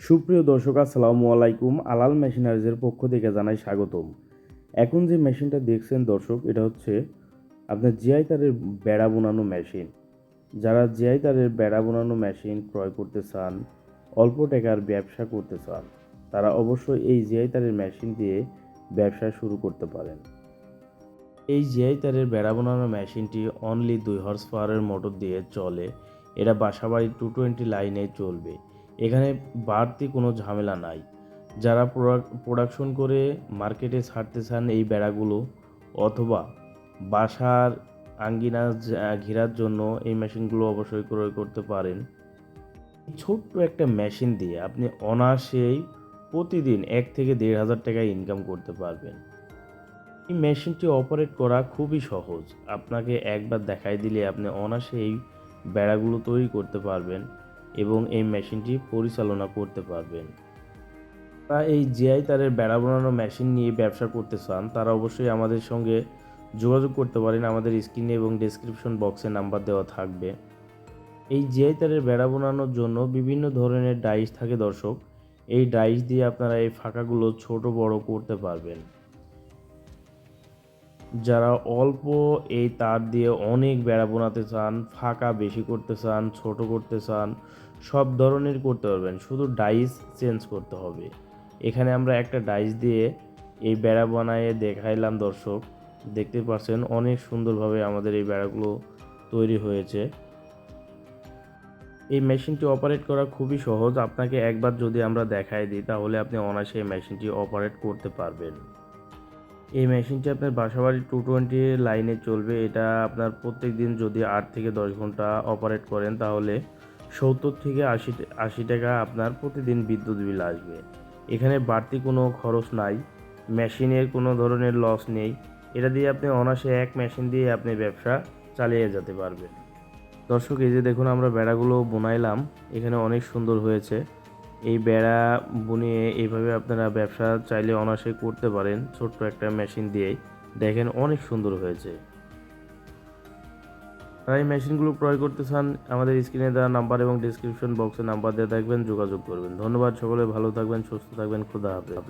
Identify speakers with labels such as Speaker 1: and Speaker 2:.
Speaker 1: সুপ্রিয় দর্শক, আসসালামু আলাইকুম। আলাল মেশিনারিজের পক্ষ থেকে জানাই স্বাগতম। এখন যে মেশিনটা দেখছেন দর্শক, এটা হচ্ছে আপনার জিআই তারের বেড়া বোনানো মেশিন। যারা জিআই তারের বেড়া বোনানো মেশিন ক্রয় করতে চান, অল্প টাকার ব্যবসা করতে চান, তারা অবশ্যই এই জিআই তারের মেশিন দিয়ে ব্যবসা শুরু করতে পারেন। এই জিআই তারের বেড়া বোনানো মেশিনটি অনলি দুই হর্স পাওয়ারের মোটর দিয়ে চলে। এটা বাসাবাড়ি টু টোয়েন্টি লাইনে চলবে। এখানে বাড়তি কোনো ঝামেলা নাই। যারা প্রোডাকশন করে মার্কেটে ছাড়তে চান এই বেড়াগুলো অথবা বাসার আঙ্গিনা ঘেরার জন্য এই মেশিনগুলো অবশ্যই ক্রয় করতে পারেন। ছোট্ট একটা মেশিন দিয়ে আপনি অনায়াসেই প্রতিদিন এক থেকে দেড় হাজার টাকা ইনকাম করতে পারবেন। এই মেশিনটি অপারেট করা খুবই সহজ। আপনাকে একবার দেখাই দিলে আপনি অনায়াসে এই বেড়াগুলো তৈরি করতে পারবেন। এবং এই মেশিনটি পরিচালনা করতে পারবেন। তারা এই জিআই তারের বেড়া বানানো মেশিন নিয়ে ব্যবসা করতে চান, তারা অবশ্যই আমাদের সঙ্গে যোগাযোগ করতে পারেন। আমাদের স্ক্রিনে এবং ডেসক্রিপশন বক্সে নাম্বার দেওয়া থাকবে। এই জিআই তারের বেড়া বানানোর জন্য বিভিন্ন ধরনের ডাইস থাকে দর্শক। এই ডাইস দিয়ে আপনারা এই ফাঁকাগুলো ছোট বড় করতে পারবেন। যারা অল্প এই তার দিয়ে অনেক বেড়া বোনাতে চান, ফাঁকা বেশি করতে চান, ছোট করতে চান, সব ধরনের করতে পারবেন। শুধু ডাইস চেঞ্জ করতে হবে। এখানে আমরা একটা ডাইস দিয়ে এই বেড়া বানায়ে দেখাইলাম দর্শক। দেখতে পাচ্ছেন অনেক সুন্দরভাবে আমাদের এই বেড়াগুলো তৈরি হয়েছে। এই মেশিনটি অপারেট করা খুবই সহজ। আপনাকে একবার যদি আমরা দেখাই দিই, তাহলে আপনি অনায়াসে এই মেশিনটি অপারেট করতে পারবেন। এই মেশিনটি আপনার বাসাবাড়ি টু টোয়েন্টি লাইনে চলবে। এটা আপনার প্রত্যেক দিন যদি আট থেকে দশ ঘণ্টা অপারেট করেন, তাহলে সত্তর থেকে আশি আশি টাকা আপনার প্রতিদিন বিদ্যুৎ বিল আসবে। এখানে বাড়তি কোনো খরচ নাই। মেশিনের কোনো ধরনের লস নেই। এটা দিয়ে আপনি অনায়াসে এক মেশিন দিয়ে আপনি ব্যবসা চালিয়ে যেতে পারবেন। দর্শক, এই যে দেখুন আমরা বেড়াগুলো বোনাইলাম। এখানে অনেক সুন্দর হয়েছে। এই বেড়া বুনে এইভাবে আপনারা ব্যবসা চাইলে অনায়াসে করতে পারেন। ছোট্ট একটা মেশিন দিয়েই। দেখেন অনেক সুন্দর হয়েছে। তারা এই মেশিনগুলো ক্রয় করতে চান, আমাদের স্ক্রিনে দেওয়া নাম্বার এবং ডিসক্রিপশন বক্সে নাম্বার দেওয়া থাকবেন যোগাযোগ করবেন। ধন্যবাদ সকলে, ভালো থাকবেন, সুস্থ থাকবেন, খুদা হাফেজ।